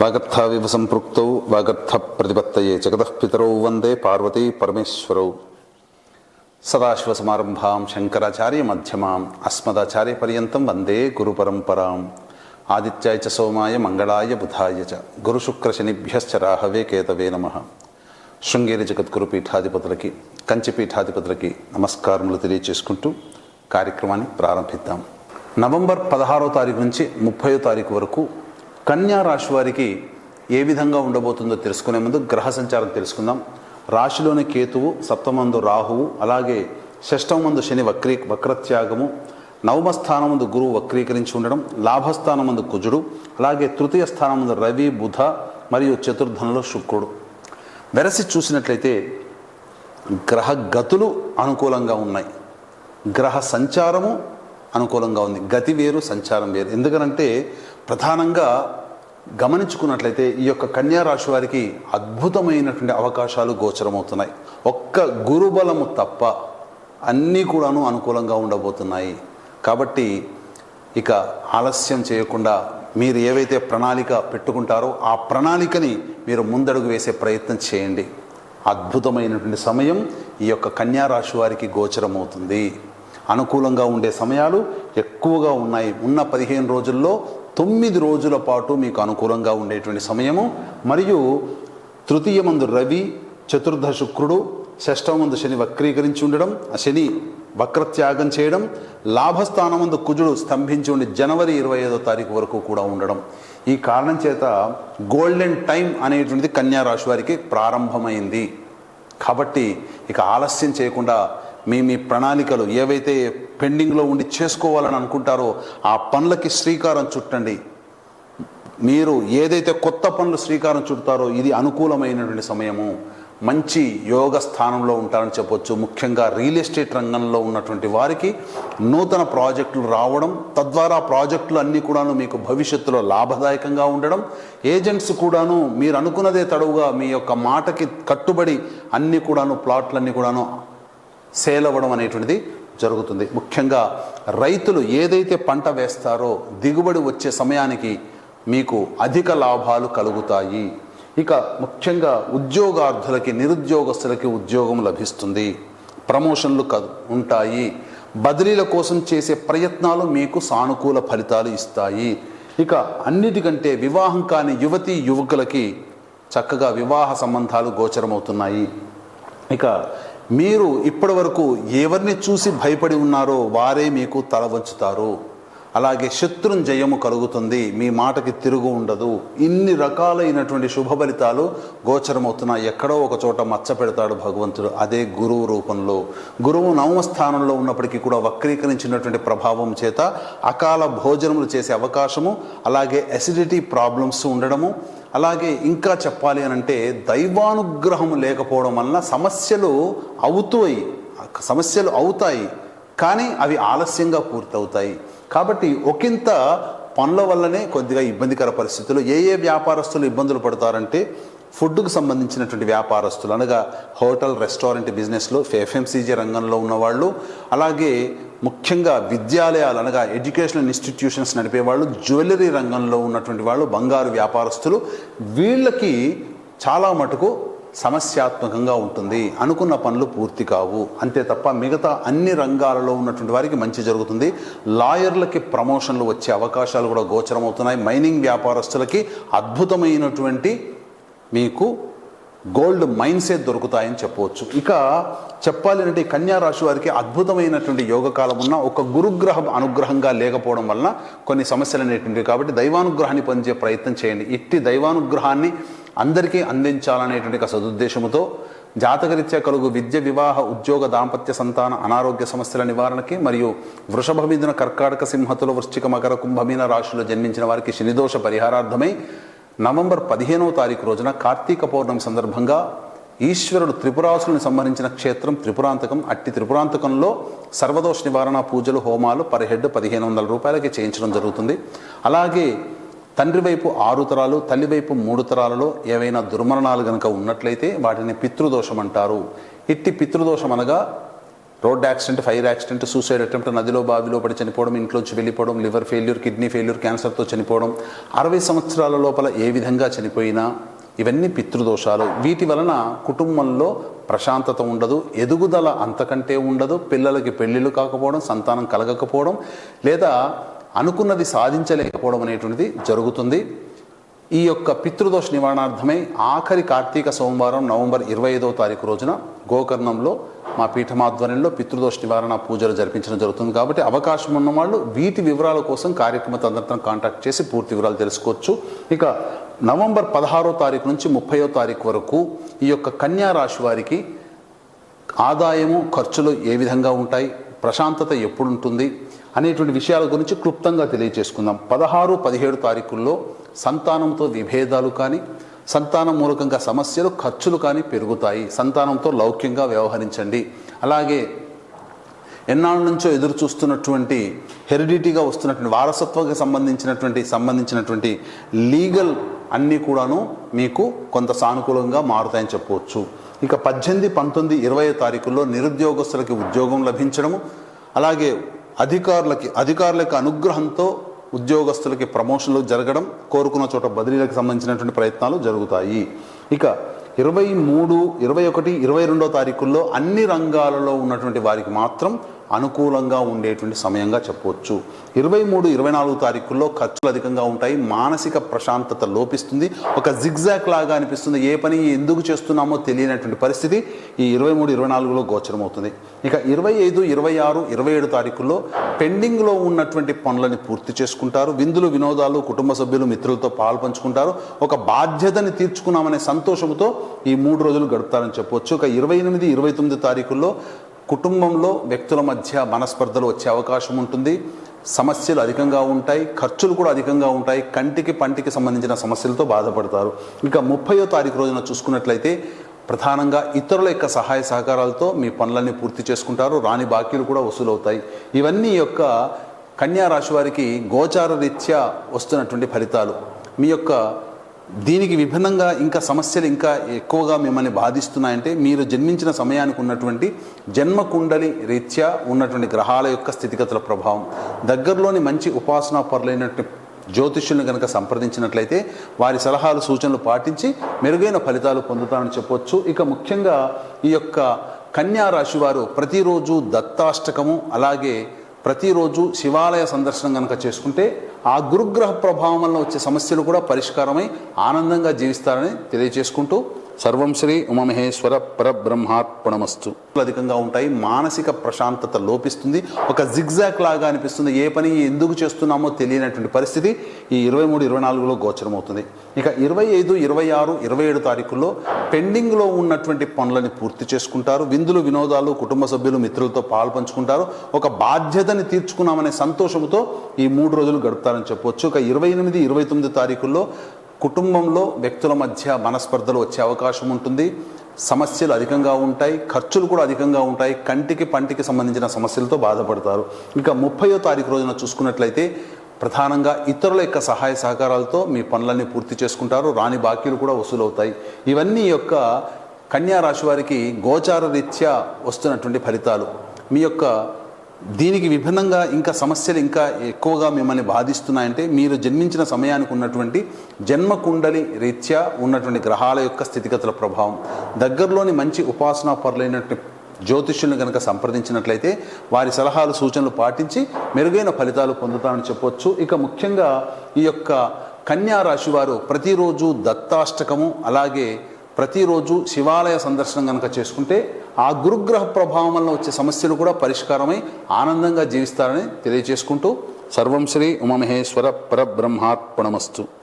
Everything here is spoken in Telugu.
వాగర్థావివ సంపృక్తౌ వాగర్థ ప్రతిపత్తయే జగదఃపితరౌ వందే పార్వతీ పరమేశ్వరౌ సదాశివసమారంభాం శంకరాచార్య మధ్యమాం అస్మదాచార్య పర్యంతం వందే గురు పరంపరాం ఆదిత్యాయ చ సోమాయ మంగళాయ బుధాయ చ గురు శుక్ర రాహవే కేతవే నమ శృంగేరి జగద్గురు పీఠాధిపతులకి కంచి పీఠాధిపతులకి నమస్కారములు తెలియచేసుకుంటూ కార్యక్రమాన్ని ప్రారంభిద్దాం। నవంబర్ పదహారో తారీఖు నుంచి ముప్పయో తారీఖు వరకు కన్యా రాశి వారికి ఏ విధంగా ఉండబోతుందో తెలుసుకునే ముందు గ్రహ సంచారం తెలుసుకుందాం. రాశిలోని కేతువు సప్తమందు రాహువు అలాగే షష్టమందు శని వక్రీ వక్రత్యాగము నవమ స్థానమందు గురువు వక్రీకరించి ఉండడం లాభస్థానమందు కుజుడు అలాగే తృతీయ స్థానమందు రవి బుధ మరియు చతుర్థంలో శుక్రుడు. వెరసి చూసినట్లయితే గ్రహ గతులు అనుకూలంగా ఉన్నాయి. గ్రహ సంచారము అనుకూలంగా ఉంది. గతి వేరు సంచారం వేరు. ఎందుకనంటే ప్రధానంగా గమనించుకున్నట్లయితే ఈ యొక్క కన్యా రాశి వారికి అద్భుతమైనటువంటి అవకాశాలు గోచరమవుతున్నాయి. ఒక్క గురుబలము తప్ప అన్నీ కూడాను అనుకూలంగా ఉండబోతున్నాయి. కాబట్టి ఇక ఆలస్యం చేయకుండా మీరు ఏవైతే ప్రణాళిక పెట్టుకుంటారో ఆ ప్రణాళికని మీరు ముందడుగు వేసే ప్రయత్నం చేయండి. అద్భుతమైనటువంటి సమయం ఈ యొక్క కన్యారాశి వారికి గోచరమవుతుంది. అనుకూలంగా ఉండే సమయాలు ఎక్కువగా ఉన్నాయి. ఉన్న పదిహేను రోజుల్లో తొమ్మిది రోజుల పాటు మీకు అనుకూలంగా ఉండేటువంటి సమయము. మరియు తృతీయమందు రవి చతుర్థ శుక్రుడు షష్టమందు శని వక్రీకరించి ఉండడం ఆ శని వక్రత్యాగం చేయడం లాభస్థానమందు కుజుడు స్తంభించి ఉండి జనవరి ఇరవై ఐదో తారీఖు వరకు కూడా ఉండడం. ఈ కారణం చేత గోల్డెన్ టైం అనేటువంటిది కన్యా రాశి వారికి ప్రారంభమైంది. కాబట్టి ఇక ఆలస్యం చేయకుండా మీ మీ ప్రణాళికలు ఏవైతే పెండింగ్లో ఉండి చేసుకోవాలని అనుకుంటారో ఆ పనులకి శ్రీకారం చుట్టండి. మీరు ఏదైతే కొత్త పనులు శ్రీకారం చుడతారో ఇది అనుకూలమైనటువంటి సమయము. మంచి యోగ స్థానంలో ఉంటారని చెప్పొచ్చు. ముఖ్యంగా రియల్ ఎస్టేట్ రంగంలో ఉన్నటువంటి వారికి నూతన ప్రాజెక్టులు రావడం తద్వారా ప్రాజెక్టులు అన్నీ కూడాను మీకు భవిష్యత్తులో లాభదాయకంగా ఉండడం ఏజెంట్స్ కూడాను మీరు అనుకున్నదే తడవుగా మీ యొక్క మాటకి కట్టుబడి అన్నీ కూడాను ప్లాట్లన్నీ కూడాను సేల్ అవ్వడం అనేటువంటిది జరుగుతుంది. ముఖ్యంగా రైతులు ఏదైతే పంట వేస్తారో దిగుబడి వచ్చే సమయానికి మీకు అధిక లాభాలు కలుగుతాయి. ఇక ముఖ్యంగా ఉద్యోగార్థులకి నిరుద్యోగస్తులకి ఉద్యోగం లభిస్తుంది. ప్రమోషన్లు క ఉంటాయి. బదిలీల కోసం చేసే ప్రయత్నాలు మీకు సానుకూల ఫలితాలు ఇస్తాయి. ఇక అన్నిటికంటే వివాహం కాని యువతి యువకులకి చక్కగా వివాహ సంబంధాలు గోచరమవుతున్నాయి. ఇక మీరు ఇప్పటి వరకు ఎవరిని చూసి భయపడి ఉన్నారో వారే మీకు తల వంచుతారు. అలాగే శత్రుంజయము కలుగుతుంది. మీ మాటకి తిరుగు ఉండదు. ఇన్ని రకాలైనటువంటి శుభ ఫలితాలు గోచరమవుతున్నాయి. ఎక్కడో ఒక చోట మచ్చ పెడతాడు భగవంతుడు. అదే గురువు రూపంలో. గురువు నవమ స్థానంలో ఉన్నప్పటికీ కూడా వక్రీకరించినటువంటి ప్రభావం చేత అకాల భోజనములు చేసే అవకాశము అలాగే అసిడిటీ ప్రాబ్లమ్స్ ఉండడము అలాగే ఇంకా చెప్పాలి అని అంటే దైవానుగ్రహం లేకపోవడం వలన సమస్యలు అవుతాయి సమస్యలు అవుతాయి. కానీ అవి ఆలస్యంగా పూర్తవుతాయి. కాబట్టి ఒకంత పనుల వల్లనే కొద్దిగా ఇబ్బందికర పరిస్థితులు. ఏ ఏ వ్యాపారస్తులు ఇబ్బందులు పడతారంటే ఫుడ్కు సంబంధించినటువంటి వ్యాపారస్తులు అనగా హోటల్ రెస్టారెంట్ బిజినెస్లో ఎఫ్ఎంసీజీ రంగంలో ఉన్నవాళ్ళు అలాగే ముఖ్యంగా విద్యాలయాలు అనగా ఎడ్యుకేషనల్ ఇన్స్టిట్యూషన్స్ నడిపే వాళ్ళు జ్యువెలరీ రంగంలో ఉన్నటువంటి వాళ్ళు బంగారు వ్యాపారస్తులు వీళ్ళకి చాలా మటుకు సమస్యాత్మకంగా ఉంటుంది. అనుకున్న పనులు పూర్తి కావు. అంతే తప్ప మిగతా అన్ని రంగాలలో ఉన్నటువంటి వారికి మంచి జరుగుతుంది. లాయర్లకి ప్రమోషన్లు వచ్చే అవకాశాలు కూడా గోచరమవుతున్నాయి మైనింగ్ వ్యాపారస్తులకి అద్భుతమైనటువంటి మీకు గోల్డ్ మైన్సే దొరుకుతాయని చెప్పవచ్చు. ఇక చెప్పాలి అంటే కన్యా రాశి వారికి అద్భుతమైనటువంటి యోగకాలం ఉన్న ఒక గురుగ్రహం అనుగ్రహంగా లేకపోవడం వలన కొన్ని సమస్యలు అనేటువంటివి. కాబట్టి దైవానుగ్రహాన్ని పొందే ప్రయత్నం చేయండి. ఇట్టి దైవానుగ్రహాన్ని అందరికీ అందించాలనేటువంటి ఒక సదుద్దేశంతో జాతకరీత్యా కలుగు విద్య వివాహ ఉద్యోగ దాంపత్య సంతాన అనారోగ్య సమస్యల నివారణకి మరియు వృషభ మీదున కర్కాటక సింహతుల వృశ్చిక మకర కుంభమీన రాశుల్లో జన్మించిన వారికి శనిదోష పరిహారార్థమై నవంబర్ పదిహేనవ తారీఖు రోజున కార్తీక పౌర్ణమి సందర్భంగా ఈశ్వరుడు త్రిపురాసులను సంహరించిన క్షేత్రం త్రిపురాంతకం అట్టి త్రిపురాంతకంలో సర్వదోష నివారణ పూజలు హోమాలు పర్ హెడ్ పదిహేను వందల రూపాయలకి చేయించడం జరుగుతుంది. అలాగే తండ్రి వైపు ఆరు తరాలు తల్లి వైపు మూడు తరాలలో ఏవైనా దుర్మరణాలు గనక ఉన్నట్లయితే వాటిని పితృదోషం అంటారు. ఇట్టి పితృదోషం అనగా road accident fire accident suicide attempt నదిలో బావిలో పడి చనిపోవడం ఇంట్లోంచి వెళ్ళిపోవడం లివర్ ఫెయిల్యూర్ కిడ్నీ ఫెయిల్యూర్ క్యాన్సర్తో చనిపోవడం అరవై సంవత్సరాల లోపల ఏ విధంగా చనిపోయినా ఇవన్నీ పితృదోషాలు. వీటి వలన కుటుంబంలో ప్రశాంతత ఉండదు ఎదుగుదల అంతకంటే ఉండదు. పిల్లలకి పెళ్ళిళ్ళు కాకపోవడం సంతానం కలగకపోవడం లేదా అనుకున్నది సాధించలేకపోవడం అనేటువంటిది జరుగుతుంది. ఈ యొక్క పితృదోష నివారణార్థమై ఆఖరి కార్తీక సోమవారం నవంబర్ ఇరవై ఐదవ తారీఖు రోజున గోకర్ణంలో మా పీఠమాధ్వర్యంలో పితృదోష నివారణ పూజలు జరిపించడం జరుగుతుంది కాబట్టి అవకాశం ఉన్న వాళ్ళు వీటి వివరాల కోసం కార్యక్రమ తదనంతరం కాంటాక్ట్ చేసి పూర్తి వివరాలు తెలుసుకోవచ్చు. ఇక నవంబర్ పదహారో తారీఖు నుంచి ముప్పయో తారీఖు వరకు ఈ యొక్క కన్యా రాశి వారికి ఆదాయము ఖర్చులు ఏ విధంగా ఉంటాయి ప్రశాంతత ఎప్పుడు ఉంటుంది అనేటువంటి విషయాల గురించి క్లుప్తంగా తెలియజేసుకుందాం పదహారు పదిహేడు తారీఖుల్లో సంతానంతో విభేదాలు కానీ సంతానం మూలకంగా సమస్యలు ఖర్చులు కానీ పెరుగుతాయి. సంతానంతో లౌక్యంగా వ్యవహరించండి. అలాగే ఎన్నాళ్ళ నుంచో ఎదురు చూస్తున్నటువంటి హెరిడిటీగా వస్తున్నటువంటి వారసత్వంకి సంబంధించినటువంటి సంబంధించినటువంటి లీగల్ అన్నీ కూడాను మీకు కొంత సానుకూలంగా మారుతాయని చెప్పవచ్చు. ఇక పద్దెనిమిది పంతొమ్మిది ఇరవై తారీఖుల్లో నిరుద్యోగస్తులకి ఉద్యోగం లభించడము అలాగే అధికారులకి అధికారులకి అనుగ్రహంతో ఉద్యోగస్తులకి ప్రమోషన్లు జరగడం కోరుకున్న చోట బదిలీలకు సంబంధించినటువంటి ప్రయత్నాలు జరుగుతాయి. ఇక ఇరవై మూడు ఇరవై ఒకటి ఇరవై రెండో తారీఖుల్లో అన్ని రంగాలలో ఉన్నటువంటి వారికి మాత్రం అనుకూలంగా ఉండేటువంటి సమయంగా చెప్పవచ్చు ఇరవై మూడు ఇరవై నాలుగు తారీఖుల్లో ఖర్చులు అధికంగా ఉంటాయి. మానసిక ప్రశాంతత లోపిస్తుంది. ఒక జిగ్జాక్ లాగా అనిపిస్తుంది. ఏ పని ఎందుకు చేస్తున్నామో తెలియనటువంటి పరిస్థితి ఈ ఇరవై మూడు ఇరవై నాలుగులో గోచరమవుతుంది. ఇక ఇరవై ఐదు ఇరవై ఆరు ఇరవై ఏడు తారీఖుల్లో పెండింగ్లో ఉన్నటువంటి పనులని పూర్తి చేసుకుంటారు. విందులు వినోదాలు కుటుంబ సభ్యులు మిత్రులతో పాలు పంచుకుంటారు. ఒక బాధ్యతని తీర్చుకున్నామనే సంతోషంతో ఈ మూడు రోజులు గడుపుతారని చెప్పవచ్చు ఒక ఇరవై ఎనిమిది ఇరవై తొమ్మిది తారీఖుల్లో కుటుంబంలో వ్యక్తుల మధ్య మనస్పర్ధలు వచ్చే అవకాశం ఉంటుంది. సమస్యలు అధికంగా ఉంటాయి. ఖర్చులు కూడా అధికంగా ఉంటాయి. కంటికి పంటికి సంబంధించిన సమస్యలతో బాధపడతారు. ఇంకా ముప్పయో తారీఖు రోజున చూసుకున్నట్లయితే ప్రధానంగా ఇతరుల యొక్క సహాయ సహకారాలతో మీ పనులన్నీ పూర్తి చేసుకుంటారు. రాని బాకీలు కూడా వసూలవుతాయి. ఇవన్నీ యొక్క కన్యా రాశి వారికి గోచార రీత్యా వస్తున్నటువంటి ఫలితాలు. మీ యొక్క దీనికి విభిన్నంగా ఇంకా సమస్యలు ఇంకా ఎక్కువగా మిమ్మల్ని బాధిస్తున్నాయంటే మీరు జన్మించిన సమయానికి ఉన్నటువంటి జన్మ కుండలి రీత్యా ఉన్నటువంటి గ్రహాల యొక్క స్థితిగతుల ప్రభావం. దగ్గరలోని మంచి ఉపాసనా పరులైనటువంటి జ్యోతిష్యులను కనుక సంప్రదించినట్లయితే వారి సలహాలు సూచనలు పాటించి మెరుగైన ఫలితాలు పొందుతారని చెప్పొచ్చు. ఇక ముఖ్యంగా ఈ యొక్క కన్యా రాశి వారు ప్రతిరోజు దత్తాష్టకము అలాగే ప్రతిరోజు శివాలయ సందర్శనం కనుక చేసుకుంటే ఆ గురుగ్రహ ప్రభావం వల్ల వచ్చే సమస్యలు కూడా పరిష్కారమై ఆనందంగా జీవిస్తారని తెలియజేసుకుంటూ సర్వం శ్రీ ఉమమహేశ్వర పరబ్రహ్మార్పణమస్తు. అధికంగా ఉంటాయి మానసిక ప్రశాంతత లోపిస్తుంది ఒక జిగ్జాక్ లాగా అనిపిస్తుంది ఏ పని ఎందుకు చేస్తున్నామో తెలియనటువంటి పరిస్థితి ఈ ఇరవై మూడు ఇరవై నాలుగులో గోచరమవుతుంది. ఇక ఇరవై ఐదు ఇరవై ఆరు ఇరవై ఏడు తారీఖుల్లో పెండింగ్లో ఉన్నటువంటి పనులని పూర్తి చేసుకుంటారు. విందులు వినోదాలు కుటుంబ సభ్యులు మిత్రులతో పాలు పంచుకుంటారు. ఒక బాధ్యతని తీర్చుకున్నామనే సంతోషంతో ఈ మూడు రోజులు గడుపుతారని చెప్పవచ్చు ఒక ఇరవై ఎనిమిది ఇరవై తొమ్మిది తారీఖుల్లో కుటుంబంలో వ్యక్తుల మధ్య మనస్పర్ధలు వచ్చే అవకాశం ఉంటుంది. సమస్యలు అధికంగా ఉంటాయి. ఖర్చులు కూడా అధికంగా ఉంటాయి. కంటికి పంటికి సంబంధించిన సమస్యలతో బాధపడతారు. ఇంకా ముప్పయో తారీఖు రోజున చూసుకున్నట్లయితే ప్రధానంగా ఇతరుల యొక్క సహాయ సహకారాలతో మీ పనులన్నీ పూర్తి చేసుకుంటారు. రాని బాకీలు కూడా వసూలవుతాయి. ఇవన్నీ యొక్క కన్యా రాశి వారికి గోచార రీత్యా వస్తున్నటువంటి ఫలితాలు. మీ యొక్క దీనికి విభిన్నంగా ఇంకా సమస్యలు ఇంకా ఎక్కువగా మిమ్మల్ని బాధిస్తున్నాయంటే మీరు జన్మించిన సమయానికి ఉన్నటువంటి జన్మ కుండలి రీత్యా ఉన్నటువంటి గ్రహాల యొక్క స్థితిగతుల ప్రభావం. దగ్గరలోని మంచి ఉపాసనా పరులైనటువంటి జ్యోతిష్యులను కనుక సంప్రదించినట్లయితే వారి సలహాలు సూచనలు పాటించి మెరుగైన ఫలితాలు పొందుతారని చెప్పొచ్చు. ఇక ముఖ్యంగా ఈ యొక్క కన్యా రాశి వారు ప్రతిరోజు దత్తాష్టకము అలాగే ప్రతిరోజు శివాలయ సందర్శనం కనుక చేసుకుంటే ఆ గురుగ్రహ ప్రభావం వల్ల వచ్చే సమస్యలు కూడా పరిష్కారమై ఆనందంగా జీవిస్తారని తెలియజేసుకుంటూ సర్వం శ్రీ ఉమమహేశ్వర పరబ్రహ్మార్పణమస్తు.